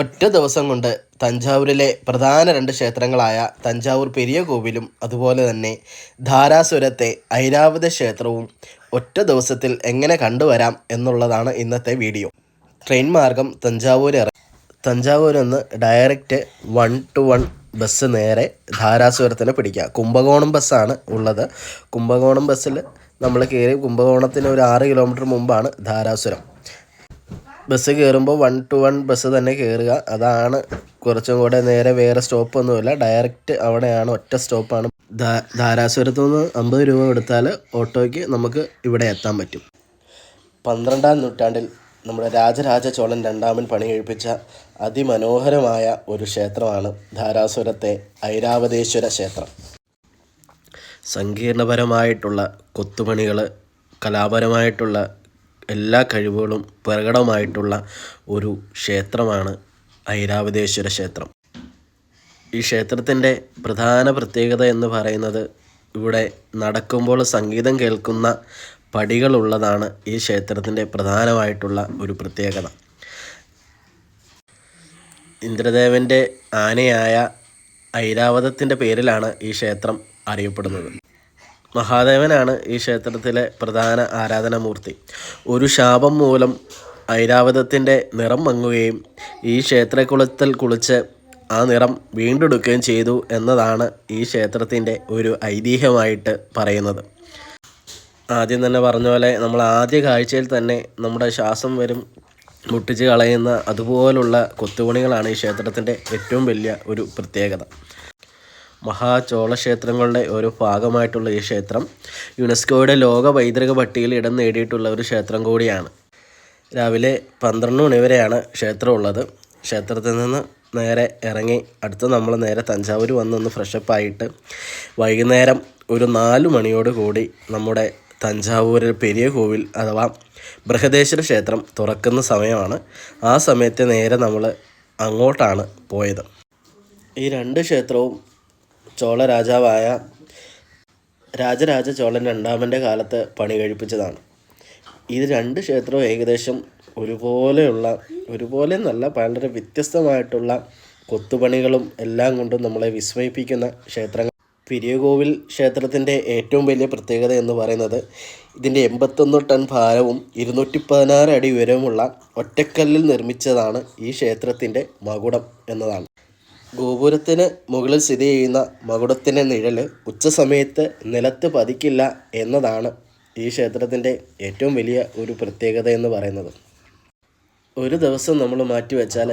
ഒറ്റ ദിവസം കൊണ്ട് തഞ്ചാവൂരിലെ പ്രധാന രണ്ട് ക്ഷേത്രങ്ങളായ തഞ്ചാവൂർ പെരിയ കോവിലും അതുപോലെ തന്നെ ധാരാസുരത്തെ ഐരാവത ക്ഷേത്രവും ഒറ്റ ദിവസത്തിൽ എങ്ങനെ കണ്ടുവരാം എന്നുള്ളതാണ് ഇന്നത്തെ വീഡിയോ. ട്രെയിൻ മാർഗം തഞ്ചാവൂർ ഇറ തഞ്ചാവൂരിൽ നിന്ന് direct one two one bus നേരെ ധാരാസുരത്തിന് പിടിക്കുക. കുംഭകോണം ബസ്സാണ് ഉള്ളത്. കുംഭകോണം ബസ്സിൽ നമ്മൾ കയറി കുംഭകോണത്തിന് ഒരു ആറ് കിലോമീറ്റർ മുമ്പാണ് ധാരാസുരം. ബസ് കയറുമ്പോൾ വൺ ടു വൺ ബസ് തന്നെ കയറുക അതാണ് കുറച്ചും കൂടെ നേരെ വേറെ സ്റ്റോപ്പൊന്നുമില്ല ഡയറക്റ്റ് അവിടെയാണ് ഒറ്റ സ്റ്റോപ്പാണ് ധാരാസുരത്തു നിന്ന് അമ്പത് രൂപ കൊടുത്താൽ ഓട്ടോയ്ക്ക് നമുക്ക് ഇവിടെ എത്താൻ പറ്റും. പന്ത്രണ്ടാം നൂറ്റാണ്ടിൽ നമ്മുടെ രാജരാജ ചോളൻ രണ്ടാമൻ പണി കഴിപ്പിച്ച അതിമനോഹരമായ ഒരു ക്ഷേത്രമാണ് ധാരാസുരത്തെ ഐരാവതേശ്വര ക്ഷേത്രം. സങ്കീർണപരമായിട്ടുള്ള കൊത്തുപണികൾ കലാപരമായിട്ടുള്ള എല്ലാ കഴിവുകളും പ്രകടമായിട്ടുള്ള ഒരു ക്ഷേത്രമാണ് ഐരാവതേശ്വര ക്ഷേത്രം. ഈ ക്ഷേത്രത്തിന്റെ പ്രധാന പ്രത്യേകത എന്ന് പറയുന്നത് ഇവിടെ നടക്കുമ്പോൾ സംഗീതം കേൾക്കുന്ന പടികളുള്ളതാണ് ഈ ക്ഷേത്രത്തിന്റെ പ്രധാനമായിട്ടുള്ള ഒരു പ്രത്യേകത. ഇന്ദ്രദേവന്റെ ആനയായ ഐരാവതത്തിന്റെ പേരിലാണ് ഈ ക്ഷേത്രം അറിയപ്പെടുന്നത്. മഹാദേവനാണ് ഈ ക്ഷേത്രത്തിലെ പ്രധാന ആരാധനാമൂർത്തി. ഒരു ശാപം മൂലം ഐരാവതത്തിന്റെ നിറം മങ്ങുകയും ഈ ക്ഷേത്രക്കുളത്തിൽ കുളിച്ച് ആ നിറം വീണ്ടെടുക്കുകയും ചെയ്തു എന്നതാണ് ഈ ക്ഷേത്രത്തിന്റെ ഒരു ഐതിഹ്യമായിട്ട് പറയുന്നത്. ആദ്യം തന്നെ പറഞ്ഞ പോലെ നമ്മൾ ആദ്യ കാഴ്ചയിൽ തന്നെ നമ്മുടെ ശ്വാസം വരും മുട്ടിച്ച് കളയുന്ന അതുപോലുള്ള കൊത്തുപണികളാണ് ഈ ക്ഷേത്രത്തിന്റെ ഏറ്റവും വലിയ ഒരു പ്രത്യേകത. മഹാചോള ക്ഷേത്രങ്ങളുടെ ഒരു ഭാഗമായിട്ടുള്ള ഈ ക്ഷേത്രം യുനെസ്കോയുടെ ലോക പൈതൃക പട്ടികയിൽ ഇടം നേടിയിട്ടുള്ള ഒരു ക്ഷേത്രം കൂടിയാണ്. രാവിലെ പന്ത്രണ്ട് മണി വരെയാണ് ക്ഷേത്രം ഉള്ളത്. ക്ഷേത്രത്തിൽ നിന്ന് നേരെ ഇറങ്ങി അടുത്ത് നമ്മൾ നേരെ തഞ്ചാവൂർ വന്നൊന്ന് ഫ്രഷപ്പ് ആയിട്ട് വൈകുന്നേരം ഒരു നാല് മണിയോട് കൂടി നമ്മുടെ തഞ്ചാവൂരിൽ പെരിയ കോവിൽ അഥവാ ബൃഹദേശ്വര ക്ഷേത്രം തുറക്കുന്ന സമയമാണ്. ആ സമയത്തെ നേരെ നമ്മൾ അങ്ങോട്ടാണ് പോയത്. ഈ രണ്ട് ക്ഷേത്രവും ചോള രാജാവായ രാജരാജ ചോളൻ രണ്ടാമന്റെ കാലത്ത് പണി കഴിപ്പിച്ചതാണ്. ഇത് രണ്ട് ക്ഷേത്രവും ഏകദേശം ഒരുപോലെയുള്ള ഒരുപോലെ എന്നല്ല വളരെ വ്യത്യസ്തമായിട്ടുള്ള കൊത്തുപണികളും എല്ലാം കൊണ്ടും നമ്മളെ വിസ്മയിപ്പിക്കുന്ന ക്ഷേത്രങ്ങൾ. പെരിയകോവിൽ ക്ഷേത്രത്തിന്റെ ഏറ്റവും വലിയ പ്രത്യേകത എന്ന് പറയുന്നത് ഇതിന്റെ എൺപത്തൊന്ന് ടൺ ഭാരവും ഇരുന്നൂറ്റി പതിനാറ് അടി ഉയരവുമുള്ള ഒറ്റക്കല്ലിൽ നിർമ്മിച്ചതാണ് ഈ ക്ഷേത്രത്തിന്റെ മകുടം എന്നതാണ്. ഗോപുരത്തിന് മുകളിൽ സ്ഥിതി ചെയ്യുന്ന മകുടത്തിന്റെ നിഴൽ ഉച്ചസമയത്ത് നിലത്ത് പതിക്കില്ല എന്നതാണ് ഈ ക്ഷേത്രത്തിന്റെ ഏറ്റവും വലിയ ഒരു പ്രത്യേകത എന്ന് പറയുന്നത്. ഒരു ദിവസം നമ്മൾ മാറ്റിവെച്ചാൽ